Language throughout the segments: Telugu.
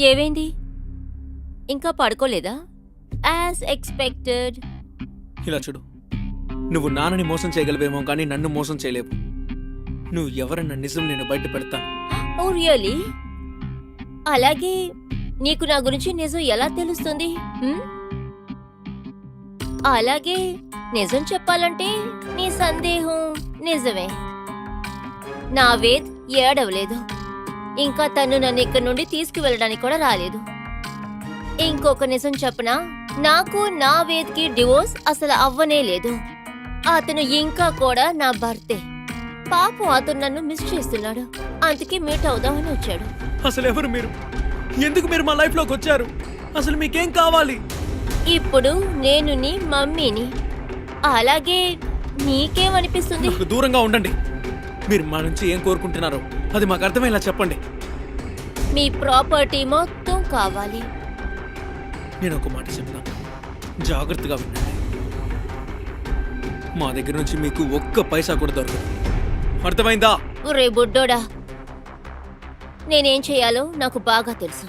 ఏమైంది? ఇంకా పడుకోలేదా? యాజ్ ఎక్స్పెక్టెడ్ ఇలా చూడు. నువ్వు నాన్నని మోసం చేయగలవేమో కానీ నన్ను మోసం చేయలేవు. నువ్వు ఎవరన్న నిజం నేను బయట పెడతాను. ఓ రియలీ అలాగే నీకు నా గురించి నిజం ఎలా తెలుస్తుంది? హ్మ్? అలాగే నిజం చెప్పాలంటే నీ సందేహం నిజమే. నా వేద్ ఏడవలేదు. ఇంకా తను నన్ను ఇక్కడి నుండి తీసుకువెళ్ళడానికి కూడా రాలేదు. ఇంకొక నిజం చెప్పనా? నాకు నా వేద్కి డివోర్స్ అసలు అవ్వనే లేదు. అతను ఇంకా కూడా నా భర్తే. పాపం అతను నన్ను మిస్ చేస్తున్నాడు. అందుకే మీట్ అవుదామని వచ్చాడు. అసలు ఎవరు మీరు? ఎందుకు మీరు మా లైఫ్లోకి వచ్చారు? అసలు మీకేం కావాలి? ఇప్పుడు నేను నీ మమ్మీని. అలాగే నీకేమనిపిస్తుంది? నాకు దూరంగా ఉండండి. మీరు మా నుంచి ఏం కోరుకుంటున్నారో అది మాకు అర్థమయ్యేలా చెప్పండి? మీ ప్రాపర్టీ మొత్తం కావాలి. నేను ఒక మాట చెప్తాను జాగ్రత్తగా ఉండండి మా దగ్గర నుంచి మీకు ఒక్క పైసా కూడా దొరకదు. అర్థమైందా? రే బుడ్డోడా. నేనేం చేయాలో నాకు బాగా తెలుసు.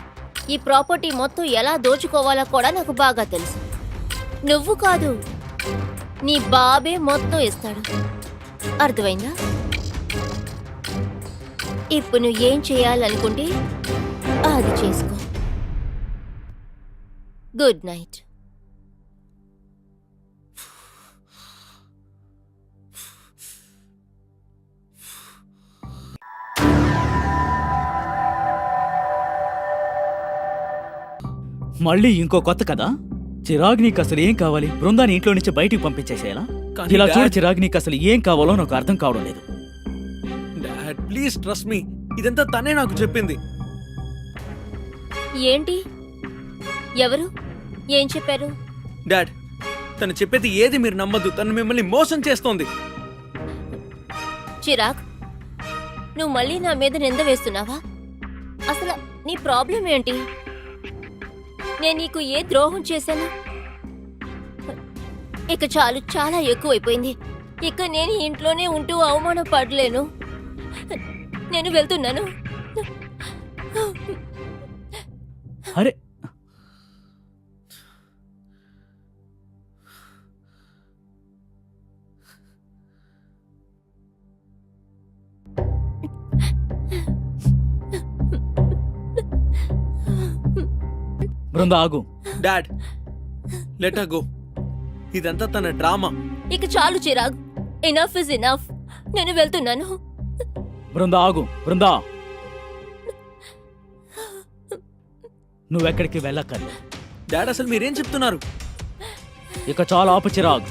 ఈ ప్రాపర్టీ మొత్తం ఎలా దోచుకోవాలో కూడా నాకు బాగా తెలుసు. నువ్వు కాదు నీ బాబే మొత్తం ఇస్తాడు. అర్థమైందా? ఇప్పుడు నువ్వు ఏం చేయాలనుకుంటే అది చేసుకో. గుడ్ నైట్ మళ్ళీ ఇంకో కొత్త కదా చిరాగ్ నీకు అసలు ఏం కావాలి? బృందాన్ని ఇంట్లో నుంచి బయటికి పంపించేసేయాలా? కానీ ఇలా చూడు డాడ్- చిరాగ్ నీకు అసలు ఏం కావాలో నాకు అర్థం కావడం లేదు. Please trust me. ఇదంతా తనే నాకు చెప్పింది. ఏంటి? ఎవరు? ఏం చెప్పారు? డాడ్ తను చెప్పేది ఏది మీరు నమ్మద్దు. తను మిమ్మల్ని మోసం చేస్తోంది. చిరాగ్ నువ్వు మళ్ళీ నా మీద నింద వేస్తున్నావా? అసలు నీ ప్రాబ్లం ఏంటి? నేను నీకు ఏ ద్రోహం చేశాను? ఇక చాలు చాలా ఎక్కువైపోయింది. ఇక నేను ఇంట్లోనే ఉంటూ అవమానపడలేను. నేను వెళ్తున్నాను. అరే. బృంద ఆగు. Dad let go. ఇదంతా తన డ్రామా. ఇక చాలు చిరాగ్. ఇనఫ్ ఇస్ ఇనఫ్ నేను వెళ్తున్నాను. బృంద ఆగు. బృందా. నువ్వెక్కడికి వెళ్ళక్కర్లేదు డాడ్ అసలు మీరేం చెప్తున్నారు? ఇక చాలా ఆపు చిరాగ్.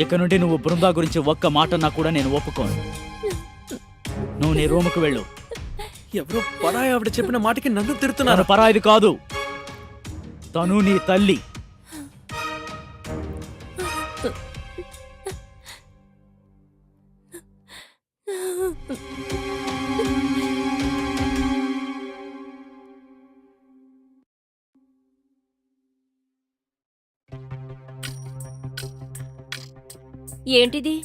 ఇక నుండి నువ్వు బృందా గురించి ఒక్క మాట నా కూడా నేను ఒప్పుకోను. నువ్వు నీ రూముకు వెళ్ళు. ఎవరో పరాయి ఆవిడ చెప్పిన మాటకి నన్ను తను తిడుతున్నారు పరాయిది కాదు. తను నీ తల్లి. ఏంటిది?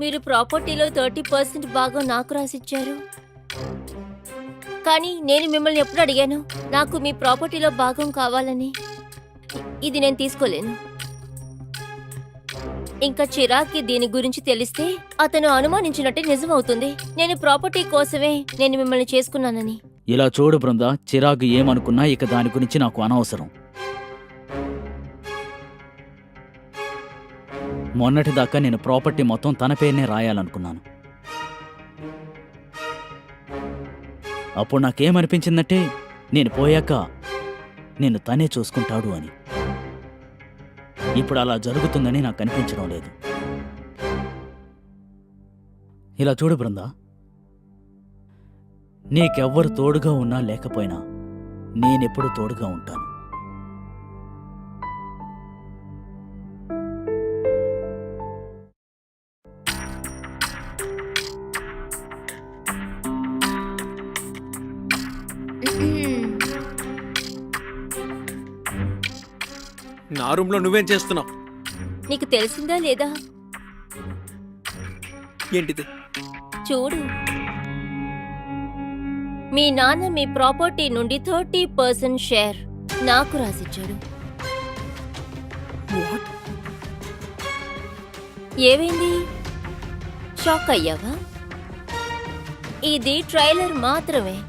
మీరు ప్రాపర్టీలో థర్టీ పర్సెంట్ భాగం నాకు రాసిచ్చారు. కానీ నేను మిమ్మల్ని ఎప్పుడు అడిగాను? నాకు మీ ప్రాపర్టీలో భాగం కావాలని. ఇది నేను తీసుకోలేను. ఇంకా చిరాక్కి దీని గురించి తెలిస్తే అతను అనుమానించినట్టే నిజమవుతుంది. నేను ప్రాపర్టీ కోసమే నేను మిమ్మల్ని చేసుకున్నానని. ఇలా చూడు బృంద చిరాకు ఏమనుకున్నా ఇక దాని గురించి నాకు అనవసరం. మొన్నటిదాకా నేను ప్రాపర్టీ మొత్తం తన పేరునే రాయాలనుకున్నాను. అప్పుడు నాకేమనిపించిందంటే నేను పోయాక నేను తనే చూసుకుంటాడు అని. ఇప్పుడు అలా జరుగుతుందని నాకు కనిపించడం లేదు. ఇలా చూడు బృందా. నీకెవ్వరు తోడుగా ఉన్నా లేకపోయినా నేనెప్పుడు తోడుగా ఉంటాను. నా రూమ్లో నువ్వేం చేస్తున్నావు? నీకు తెలిసిందా లేదా? ఏంటిది? చూడు. మీ నాన్న మీ ప్రాపర్టీ నుండి థర్టీ పర్సెంట్ షేర్ నాకు రాసిచ్చాడు. ఏమైంది? షాక్ అయ్యావా? ఇది ట్రైలర్ మాత్రమే.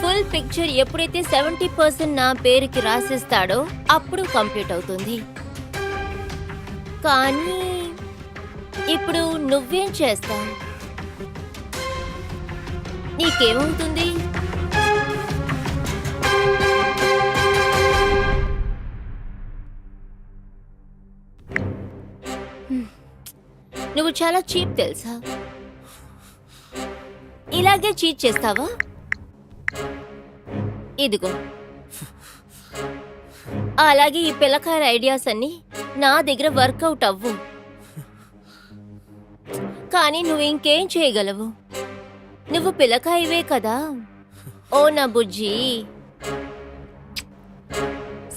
ఫుల్ పిక్చర్ ఎప్పుడైతే సెవెంటీ పర్సెంట్ నా పేరుకి రాసిస్తాడో అప్పుడు కంప్లీట్ అవుతుంది. కానీ ఇప్పుడు నువ్వేం చేస్తావు? నీకేమవుతుంది నువ్వు చాలా చీప్ తెలుసా? ఇలాగే చీట్ చేస్తావా? ఇదిగో. అలాగే ఈ పిల్లకాయల ఐడియాస్ అన్ని నా దగ్గర వర్కౌట్ అవ్వు. కానీ నువ్వు ఇంకేం చేయగలవు? నువ్వు పిల్లకాయవే కదా? ఓ నా బుజ్జి.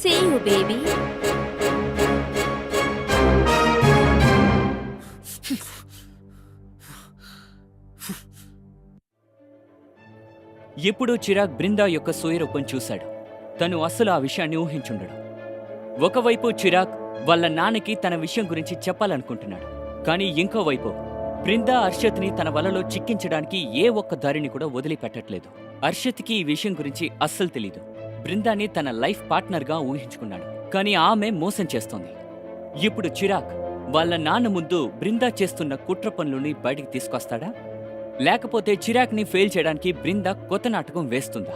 సీ యు బేబీ ఎప్పుడూ చిరాగ్ బృందా యొక్క సూయరూపం చూశాడు. తను అస్సలు ఆ విషయాన్ని ఊహించుండడు. ఒకవైపు చిరాగ్ వాళ్ళ నాన్నకి తన విషయం గురించి చెప్పాలనుకుంటున్నాడు. కానీ ఇంకోవైపు బృందా అర్షత్ని తన వలలో చిక్కించడానికి ఏ ఒక్క దారిని కూడా వదిలిపెట్టట్లేదు. అర్షత్కి ఈ విషయం గురించి అస్సలు తెలీదు. బృందాని తన లైఫ్ పార్ట్నర్గా ఊహించుకున్నాడు. కానీ ఆమె మోసం చేస్తోంది. ఇప్పుడు చిరాక్ వాళ్ళ నాన్న ముందు బృందా చేస్తున్న కుట్ర పనులని బయటికి తీసుకొస్తాడా? లేకపోతే చిరాక్ని ఫెయిల్ చేయడానికి బృంద కొత్త నాటకం వేస్తుందా?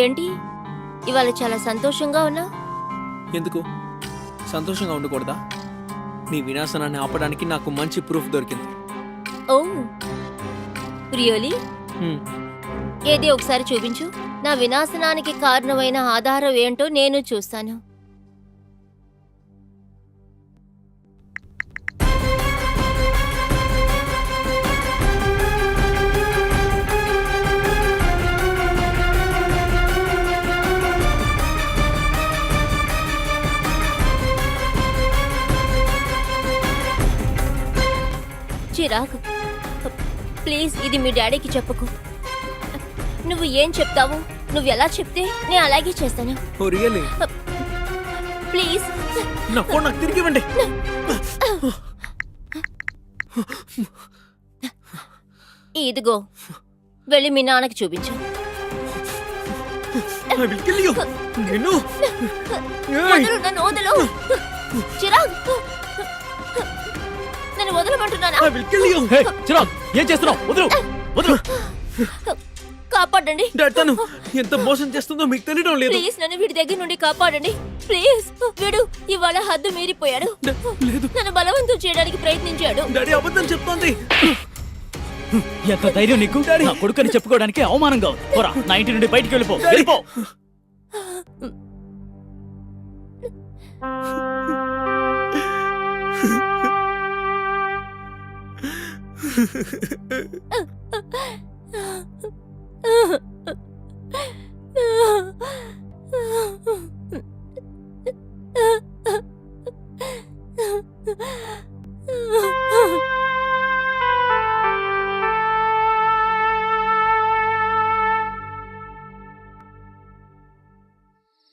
ఏంటి? ఇవాళ చాలా సంతోషంగా ఉన్నా? ఎందుకు? సంతోషంగా ఉండకూడదా? నీ వినాశనాన్ని ఆపడానికి నాకు మంచి ప్రూఫ్ దొరికింది. Oh really. ఏది ఒకసారి చూపించు. నా వినాశనానికి కారణమైన ఆధారం ఏంటో నేను చూస్తాను. చిరాకు ప్లీజ్ ఇది మీ డాడీకి చెప్పకు. నువ్వు ఏం చెప్తావు నువ్వు ఎలా చెప్తే నేను అలాగే చేస్తాను. Oh really? ప్లీజ్. నా ఫోన్ నాకు తిరిగి ఇవ్వండి. ఇదిగో వెళ్ళి మీ నాన్నకి చూపించు. I will నన్ను వదలమంటున్నానా? చిరాగ్ ఏం చేస్తున్నావు? వదులు వదులు. కాపాడండి. డాడ్ తను ఎంత మోసం చేస్తుందో మీకు తెలియడం లేదు. ప్లీజ్ నన్ను వీడి దగ్గర నుండి కాపాడండి. ప్లీజ్ వీడు ఇవాళ హద్దు మీరిపోయాడు. లేదు. నన్ను బలవంతం చేయడానికి ప్రయత్నించాడు. డాడీ అబద్ధం చెప్తోంది. ఎంత ధైర్యం నీకు? నా కొడుకని చెప్పుకోవడానికి అవమానంగా ఉంది. పోరా నా ఇంటి నుండి బయటికి వెళ్ళిపో. వెళ్ళిపో. uh, uh, uh, uh.